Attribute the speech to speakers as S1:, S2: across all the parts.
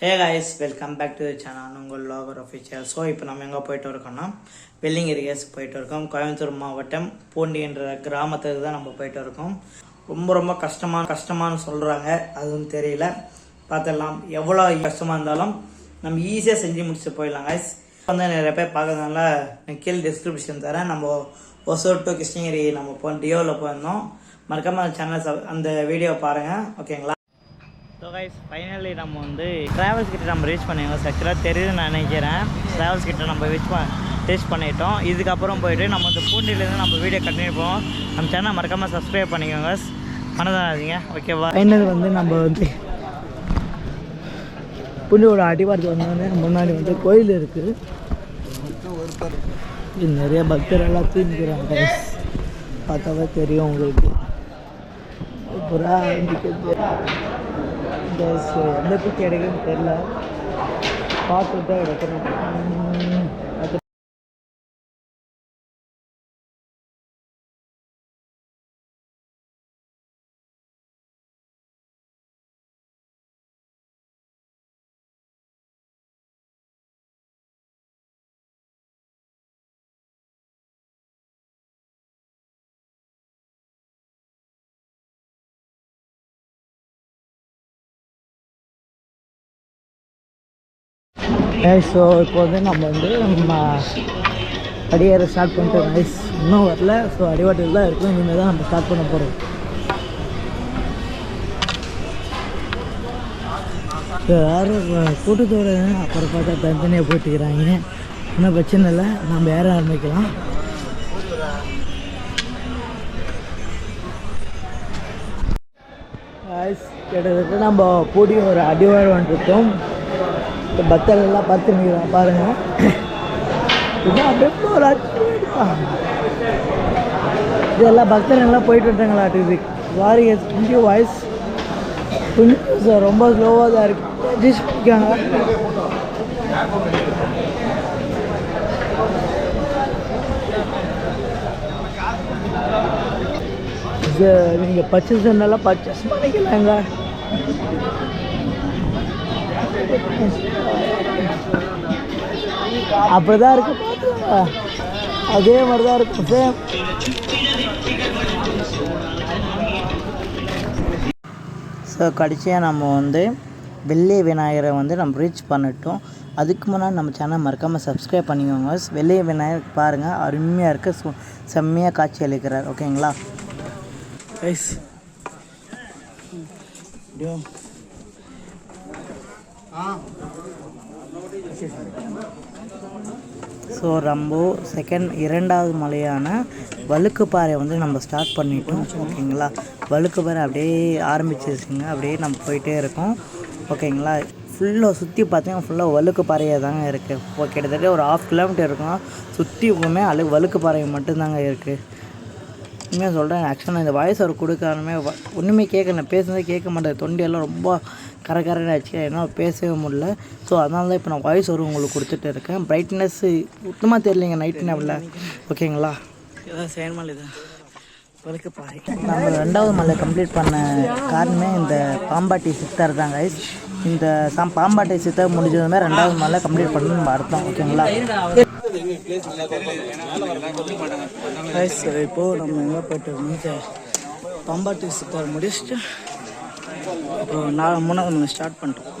S1: Hey guys welcome back to channel உங்கள் logger official so இப்போ நம்ம எங்கே போயிட்டு இருக்கோம்னா வெள்ளிங்கிரி கேஸ் போயிட்டு இருக்கோம். கோயம்புத்தூர் மாவட்டம் பூண்டி என்ற கிராமத்துக்கு தான் நம்ம போயிட்டு இருக்கோம். ரொம்ப ரொம்ப கஷ்டமான கஷ்டமானு சொல்கிறாங்க அதுவும் தெரியல. பார்த்துடலாம் எவ்வளோ கஷ்டமாக இருந்தாலும் நம்ம ஈஸியாக செஞ்சு முடிச்சு போயிடலாம் காய்ஸ் வந்து நிறைய பேர் பார்க்கறதுனால நான் கீழே டிஸ்கிரிப்ஷன் தரேன். நம்ம ஒசூர் டு கிருஷ்ணகிரி நம்ம போ டியோவில் போயிருந்தோம். மறக்காமல் அந்த சேனல் அந்த வீடியோ பாருங்கள் ஓகேங்களா ஸோ கைஸ் ஃபைனலி நம்ம வந்து ட்ராவல்ஸ் கிட்ட நம்ம ரீச் பண்ணிடுவோம் ஆக்சுவலாக தெரியுதுன்னு நினைக்கிறேன். ட்ராவல்ஸ் கிட்ட நம்ம ரீச் ப ரீச் பண்ணிட்டோம். இதுக்கப்புறம் போயிட்டு நம்ம வந்து பூண்டிலேருந்து நம்ம வீடியோ கண்டினியூ போவோம் நம்ம சேனல் மறக்காமல் சப்ஸ்கிரைப் பண்ணிக்கோங்க மனதாதீங்க ஓகேவா ஃபைனல் வந்து நம்ம வந்து பூண்டியோட அடிவாரத்து வந்தோடனே முன்னாடி வந்து கோயில் இருக்குது இது நிறைய பக்தர் எல்லாம் தூங்கிக்கிறாங்க பார்த்தாவே தெரியும் உங்களுக்கு. புறா நிற்கிறது எந்த பிக் எடுக்குன்னு தெரில பார்த்துட்டு தான் எடுக்கணும். ஸோ இப்போ வந்து நம்ம வந்து நம்ம அடியேற ஸ்டார்ட் பண்ணிட்டோம் ரைஸ் இன்னும் வரல. ஸோ அடிவாட்டில் தான் இருக்கும். இனிமேல் தான் நம்ம ஸ்டார்ட் பண்ண போகிறோம் யாரும் கூட்டத்தோட அப்புறம் பார்த்தா தனித்தனியாக போட்டுக்கிறாங்க ஒன்றும் பிரச்சனை இல்லை. நம்ம ஏற ஆரம்பிக்கலாம்? கிட்டத்தட்ட நம்ம போட்டி ஒரு அடிவாழ் வந்துருக்கோம். இந்த பக்தர்கள்லாம் பார்த்து நிற்கிறான் பாருங்கள் இதான் அப்படியே ஒரு அடிப்பா இதெல்லாம் பக்தர்கள்லாம் போயிட்டு வந்துட்டாங்களா இது. வாரி கொஞ்சம் வாய்ஸ் கொஞ்சம் சார் ரொம்ப ஸ்லோவாக தான் இருக்குது அட்ஜஸ்ட் பண்ணிக்காங்க நீங்கள் பர்ச்சேஸ் பண்ணலாம் பர்ச்சேஸ் பண்ணிக்கலாங்க. அப்படிதான் இருக்கு. பாத்துக்கோங்க. அதே மாதிரி தான் இருக்கும் சேம் ஸோ கடைசியாக நம்ம வந்து வெள்ளை விநாயகரை வந்து நம்ம ரீச் பண்ணிட்டோம். அதுக்கு முன்னாடி நம்ம சேனல் மறக்காமல் சப்ஸ்கிரைப் பண்ணிக்கோங்க. வெள்ளை விநாயகர் பாருங்கள் அருமையாக இருக்க. சு செம்மையாக காட்சி அளிக்கிறார். ஓகேங்களா ஐஸ் ஸோ ரொம்ப செகண்ட் இரண்டாவது மலையான வழுக்குப்பாறை வந்து நம்ம ஸ்டார்ட் பண்ணிட்டோம். ஓகேங்களா வழுக்குப்பாறை அப்படியே ஆரம்பிச்சிருச்சுங்க. அப்படியே நம்ம போயிட்டே இருக்கோம். ஓகேங்களா ஃபுல்லாக சுற்றி பார்த்தீங்கன்னா ஃபுல்லாக வழுக்குப்பாறையாக தாங்க இருக்குது இப்போ கிட்டத்தட்ட ஒரு ஆஃப் கிலோமீட்டர் இருக்கும். சுற்றி எப்பவுமே அழு வழுக்குப்பாறை மட்டும்தாங்க இருக்குது உண்மையாக சொல்கிறேன் ஆக்சுவலாக இந்த வாய்ஸ் அவர் கொடுக்காருமே ஒன்றுமே கேட்கல பேசுனதே கேட்க மாட்டேன். தொண்டையெல்லாம் ரொம்ப கர கரன்னு ஆச்சு என்னால் பேசவே முடியல. ஸோ அதனால தான் இப்போ நான் வாய்ஸ் ஒரு உங்களுக்கு கொடுத்துட்டு இருக்கேன். பிரைட்னஸ்ஸு சுத்தமாக தெரியலைங்க நைட் நேவில் ஓகேங்களா இதான் செயல்மலை தான் நம்ம ரெண்டாவது மலை கம்ப்ளீட் பண்ண காரணமே இந்த பாம்பாட்டி சித்தர் தான் கைஸ் இந்த சாம் பாம்பாட்டி சித்தர் முடிஞ்சதுமே ரெண்டாவது மலை கம்ப்ளீட் பண்ணணும்னு நம்ம அர்த்தம் ஓகேங்களா? கைஸ் இப்போது நம்ம எங்கே போயிட்டு இந்த பாம்பாட்டி சித்தர் முடிச்சுட்டு அப்புறம் நான் மூணாவது மலை ஸ்டார்ட் பண்ணிட்டோம்.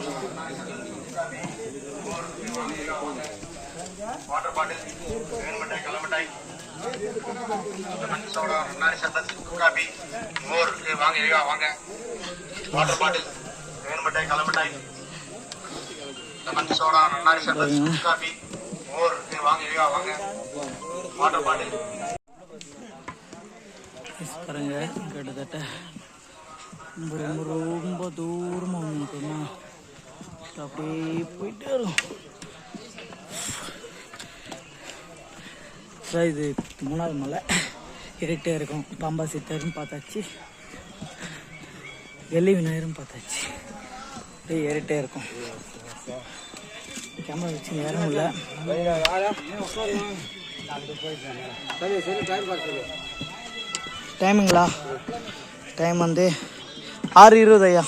S2: வாட்டர் பாட்டில் காபி மோர் வாங்க ஐயா வாங்க. Water bottle. வேன் மிட்டாய் லெமன் சோடா நன்னாரி காபி மோர் வாங்க வாங்க. Water bottle.
S1: பாருங்க கிட்டத்தட்ட ரொம்ப ரொம்ப ரொம்ப தூரமாக வந்துட்டோம்னா அப்படியே போயிட்டே இருக்கும். ஸோ இது மூணாவது மலை. இருட்டே இருக்கும். பாம்பா சித்தர்னு பார்த்தாச்சு. வெள்ளி விநாயகரும் பார்த்தாச்சு. அப்படியே ஏறிட்டே இருக்கும். கேமரா வச்சு நேரம் இல்லை. டைமிங்களா டைம் வந்து ஆறு இருபது ஐயா.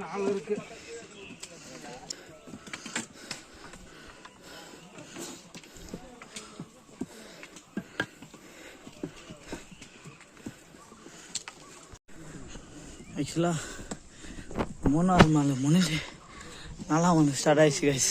S3: நாலு இருக்கு
S1: ஆக்சுவலாக மூணாவது நாள் முன்னாடி நல்லா வந்து ஸ்டார்ட் ஆயிடுச்சு guys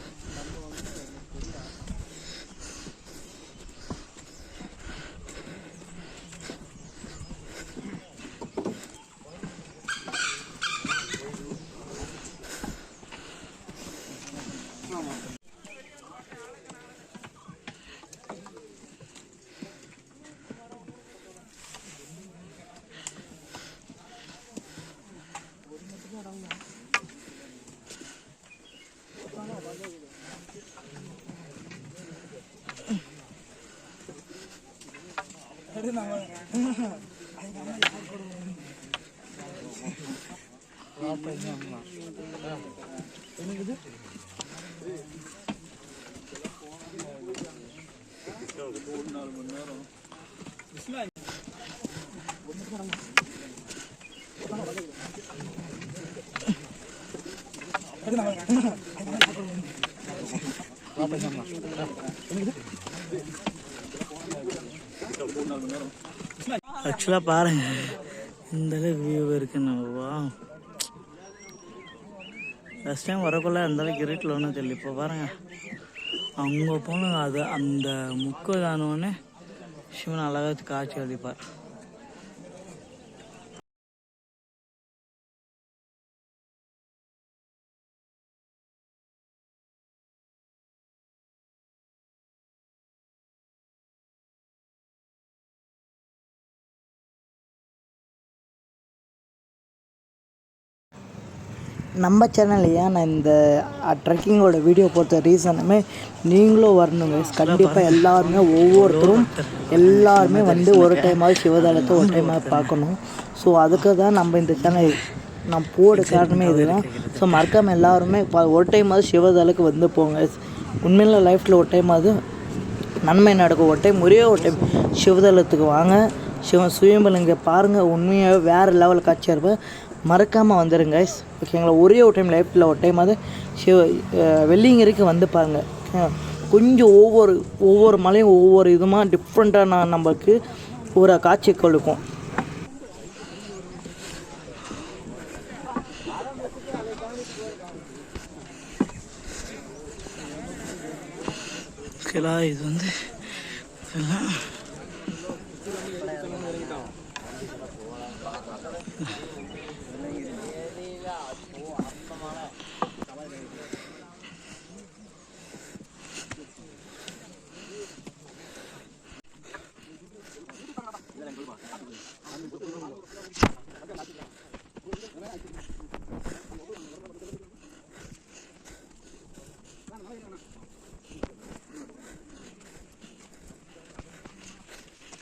S1: Hadi
S3: bakalım. Ne yapacağım lan?
S1: ஆக்சுவலாக பாருங்க. இந்த அளவுக்கு வியூ இருக்குன்னு ஃபஸ்ட் டைம் வரக்குள்ள அந்த அளவுக்கு இருட்டில் ஒன்றும் தெரியல இப்போ பாருங்க. அங்கே போன அது அந்த முக்கு தானோடனே சிவன் அழகாக காட்சி அளிப்பார். நம்ம சேனல் ஏன் நான் இந்த ட்ரெக்கிங்கோட வீடியோ போட்ட ரீசனுமே நீங்களும் வரணுங்க. கண்டிப்பாக எல்லாருமே ஒவ்வொருத்தரும் எல்லாருமே வந்து ஒரு டைமாவது சிவதளத்தை ஒரு டைமாவது பார்க்கணும். ஸோ அதுக்கு தான் நம்ம இந்த சேனல் நான் போட காரணமே இதுதான். ஸோ மறக்காமல் எல்லாருமே ஒரு டைமாவது சிவதளுக்கு வந்து போங்க. உண்மையில லைஃப்பில் ஒரு டைமாவது நன்மை நடக்கும். ஒரு டைம் ஒரே ஒரு டைம் சிவதளத்துக்கு வாங்க. சிவன் சுயம்பலிங்க பாருங்கள் உண்மையாகவே வேறு லெவல் காட்சியாக இருப்பேன் மறக்காமல் வந்துடுங்க ஓகேங்களா ஒரே ஒரு டைம் லைஃப்பில் ஒரு டைம் அது சிவ அஹ் வெள்ளியங்கிரிக்கு வந்து பாருங்கள் கொஞ்சம் ஒவ்வொரு ஒவ்வொரு மலையும் ஒவ்வொரு இதுமாக டிஃப்ரெண்ட்டாக நான் நம்மளுக்கு ஒரு காட்சி கொடுக்கும். ஓகேலா இது வந்து இதெல்லாம்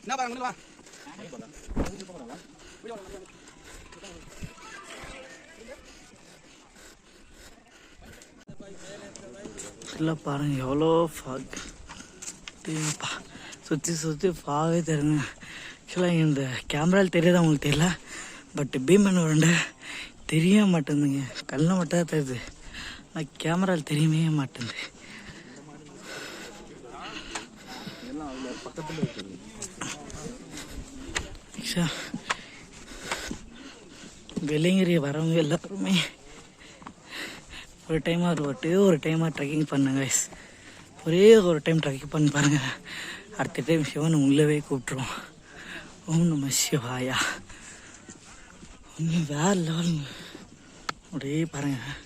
S3: என்ன பாருங்க வா
S1: இல்லை பாருங்க எவ்வளோ ஃபாக் பா சுற்றி சுற்றி ஃபாகே தெரியுங்க ஆக்சுவலாக இந்த கேமராவில் தெரியாது உங்களுக்கு தெரியல பட் பீமன் உருண்டை தெரிய மாட்டேங்குதுங்க கண்ணில் மட்டும் தான் தெரியுது ஆனால் கேமராவில் தெரியவே மாட்டேங்குது ஷா. வெள்ளிங்கிரி வரவங்க எல்லாருமே ஒரு டைமாக ஒரு ஒட்டே ஒரு டைமாக ட்ரெக்கிங் பண்ணுங்க guys. ஒரே ஒரு டைம் ட்ரெக்கிங் பண்ணி பாருங்கள் அடுத்த டைம் சிவன் உள்ளவே கூப்பிட்ருவோம் ஓம் நம்ம சிவாயா. ஒன்றும் வேற லெவல் அப்படியே பாருங்கள்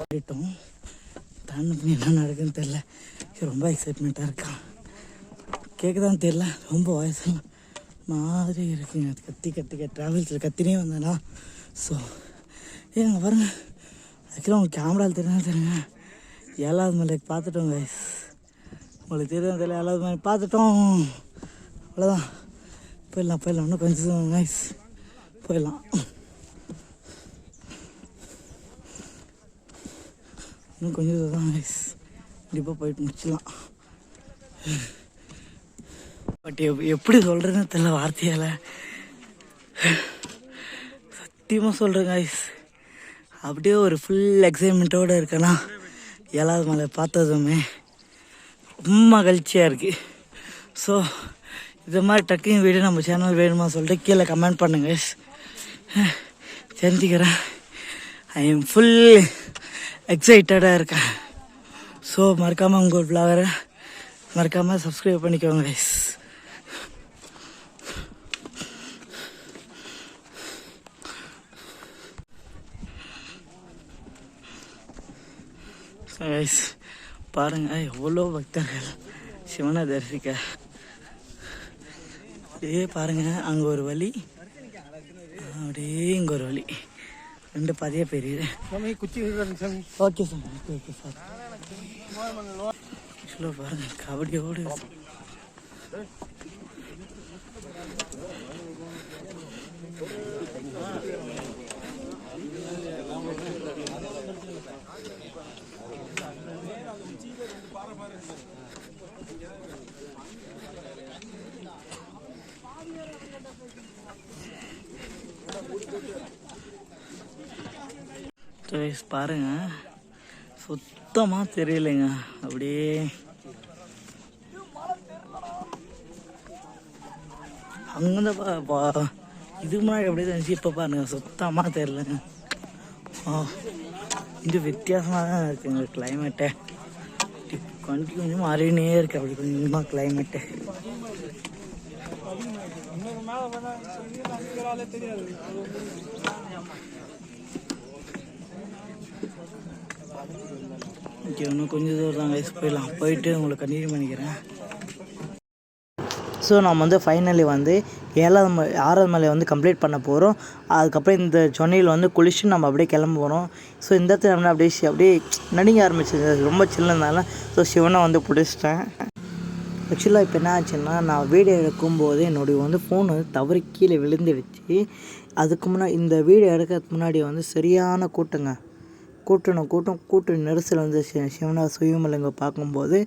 S1: போயிட்டோம் தாண்டி பண்ணி என்ன நடக்குதுன்னு தெரில ரொம்ப எக்ஸைட்மெண்ட்டாக இருக்கான் கேட்குதான்னு தெரில ரொம்ப வயசெல்லாம் மாதிரி இருக்குங்க அது கத்தி கத்தி ட்ராவல்ஸில் கத்தினே வந்தேனா ஸோ ஏங்க பாருங்க ஆக்சுவலாக உங்களுக்கு கேமராவில் தெரியும் தெரியுங்க ஏழாவது மலைக்கு பார்த்துட்டோம் கைஸ் உங்களுக்கு தெரியும் தெரியல ஏழாவது மாதிரி பார்த்துட்டோம். அவ்வளோதான் போயிடலாம் போயிடலாம். இன்னும் கொஞ்சம் நைஸ் போயிடலாம். இன்னும் கொஞ்சம் தான் நைஸ் கண்டிப்பாக போயிட்டு முடிச்சிடலாம். பட் எப் எப்படி சொல்கிறதுன்னு தெரியல வார்த்தையால். சத்தியமாக சொல்கிறேன் ஐஸ் அப்படியே ஒரு ஃபுல் எக்ஸைட்மெண்ட்டோடு இருக்கேன்னா ஏழாவது மலை பார்த்ததுமே. மகிழ்ச்சியாக இருக்குது ஸோ இது மாதிரி டக்குன்னு வீடியோ நம்ம சேனல் வேணுமா சொல்லிட்டு கீழே கமெண்ட் பண்ணுங்க. தெரிஞ்சுக்கிறேன். ஐ எம் ஃபுல் எக்ஸைட்டடாக இருக்கேன். ஸோ மறக்காமல் உங்கள் விளாகரை மறக்காமல் சப்ஸ்கிரைப் பண்ணிக்கோங்க கைஸ் கைஸ் பாருங்க எவ்வளோ பக்தர்கள். சிவனை தரிசிக்க. அப்படியே பாருங்க அங்கே ஒரு வழி. அப்படியே இங்கே ஒரு வழி. ரெண்டு பதிய
S3: பேர்
S1: ஓகே சார் ஓகே சார். ஆக்சுவலாக பாருங்கள் கபடியோடு பாருங்க. சுத்தமாக தெரியலைங்க. அப்படியே. அங்கே பா இதுக்கு முன்னாடி அப்படியே தெரிஞ்சு இப்போ பாருங்க. சுத்தமாக தெரியலங்க. ஓ இது வித்தியாசமாக தான் இருக்குங்க கிளைமேட்டை கொஞ்சம் கொஞ்சம் மாறினே இருக்கு. அப்படி கொஞ்சம் கொஞ்சமாக கிளைமேட்டு ஓகே இன்னும் கொஞ்சம் தூரம் தான் கைஸ் போயிடலாம். போயிட்டு உங்களை கண்டினியூ பண்ணிக்கிறேன். ஸோ நம்ம வந்து ஃபைனலி வந்து ஏழாவது மலை ஆறாவது மலையை வந்து கம்ப்ளீட் பண்ண போகிறோம் அதுக்கப்புறம் இந்த சொன்னையில் வந்து குளிச்சு நம்ம அப்படியே கிளம்ப போகிறோம் ஸோ இந்த இடத்துல நம்ம அப்படியே அப்படியே நடிங்க ஆரம்பிச்சது. ரொம்ப சில்லுனால ஸோ சிவனை வந்து பிடிச்சிட்டேன். ஆக்சுவலாக இப்போ என்ன ஆச்சுன்னா நான் வீடியோ எடுக்கும்போது என்னுடைய வந்து ஃபோன் வந்து தவறி கீழே விழுந்துடுச்சு. அதுக்கு முன்னாடி இந்த வீடியோ எடுக்கிறதுக்கு முன்னாடி வந்து சரியான கூட்டங்க. கூட்டணும் கூட்டம் கூட்ட நெரிசல் வந்து சி- சிவனா சுயமலைங்க பார்க்கும்போது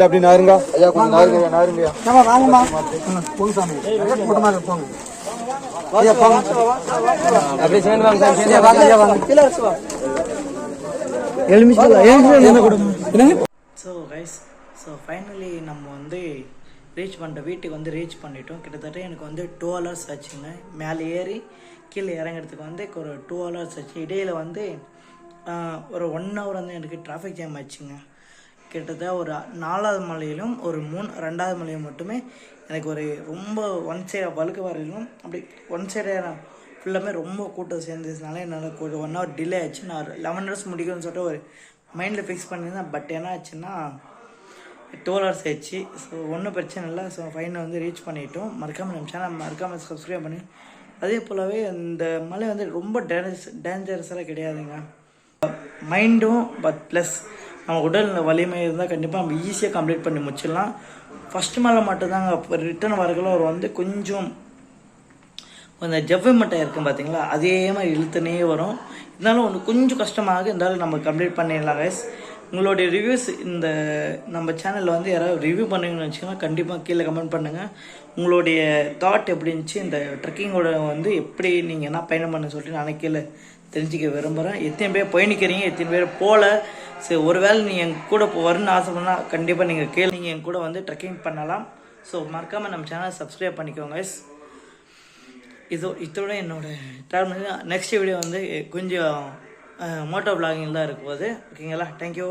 S3: அப்படி நாருங்க ஐயா கொஞ்சம் நாருங்க நாருங்க
S1: நம்ம வாங்கம்மா
S3: போங்க சாமி கூட்டமாக போங்க ஐயா போங்க அப்படியே சேர்ந்து வாங்க சாமி வாங்க ஐயா வாங்க
S1: எலுமிச்சு எலுமிச்சு என்ன கொடுங்க ஸோ ஸோ ஃபைனலி நம்ம வந்து ரீச் பண்ணுற வீட்டுக்கு வந்து ரீச் பண்ணிட்டோம். கிட்டத்தட்ட எனக்கு வந்து டூ ஹவர்ஸ் ஆச்சுங்க. மேலே ஏறி கீழே இறங்குறதுக்கு வந்து ஒரு டூ ஹவர்ஸ் ஆச்சு. இடையில வந்து ஒரு ஒன் ஹவர் வந்து எனக்கு டிராஃபிக் ஜாம் ஆச்சுங்க. கிட்டத்தட்ட ஒரு நாலாவது மலையிலும் ஒரு மூணு ரெண்டாவது மலையும் மட்டுமே எனக்கு ஒரு ரொம்ப ஒன் சைடாக வழுக்க வரையிலும் அப்படி ஒன் சைடாக ஃபுல்லாமே ரொம்ப கூட்டம் சேர்ந்ததுனால என்னால் கொஞ்சம் ஒன் ஹவர் டிலே ஆச்சு. நான் லெவன் ஹவர்ஸ் முடிக்கணும்னு சொல்லிட்டு ஒரு மைண்டில் ஃபிக்ஸ் பண்ணியிருந்தேன். பட் என்ன ஆச்சுன்னா டூ ஹவர்ஸ் ஆயிடுச்சு. ஸோ ஒன்றும் பிரச்சனை இல்லை. ஸோ ஃபைனை வந்து ரீச் பண்ணிட்டோம். மறக்காமல் நம்ம சேனல் மறக்காமல் சப்ஸ்கிரைப் பண்ணி. அதே போலவே இந்த மலை வந்து ரொம்ப டேஞ்சரஸ் டேஞ்சரஸெல்லாம் கிடையாதுங்க. மைண்டும் பட் ப்ளஸ் நம்ம உடல் வலிமை இருந்தால் கண்டிப்பாக நம்ம ஈஸியாக கம்ப்ளீட் பண்ணி முடிச்சிடலாம். ஃபஸ்ட்டு மலை மட்டும்தாங்க. ரிட்டர்ன் வரக்குள்ள ஒரு வந்து கொஞ்சம் கொஞ்சம் ஜவ்வை மட்டை இருக்கும் பார்த்தீங்களா அதே மாதிரி இழுத்துனே வரும். இருந்தாலும் ஒன்று கொஞ்சம் கஷ்டமாக இருந்தாலும் நம்ம கம்ப்ளீட் பண்ணிடலாம் கைஸ் உங்களுடைய ரிவ்யூஸ் இந்த நம்ம சேனலில் வந்து யாராவது ரிவ்யூ பண்ணுங்கன்னு வச்சுக்கோங்க கண்டிப்பாக கீழே கமெண்ட் பண்ணுங்கள் உங்களுடைய தாட் எப்படி இருந்துச்சு? இந்த ட்ரெக்கிங்கோட வந்து எப்படி நீங்கள் என்ன பயணம் பண்ண சொல்லிட்டு நான் கீழே தெரிஞ்சுக்க விரும்புகிறேன் எத்தனை பேர் பயணிக்கிறீங்க? எத்தனை பேர் போகல சரி ஒருவேளை நீங்கள் என் கூட வரணும்னு ஆசைப்படனா கண்டிப்பாக நீங்கள் கீழே நீங்கள் என் கூட வந்து ட்ரெக்கிங் பண்ணலாம். ஸோ மறக்காமல் நம்ம சேனலை சப்ஸ்கிரைப் பண்ணிக்கோங்க guys. இதோ இதோட என்னோட ட்ராவல் நெக்ஸ்ட் வீடியோ வந்து கொஞ்சம் மோட்டோ பிளாகிங் தான் இருக்கும் போது ஓகேங்களா? தேங்க்யூ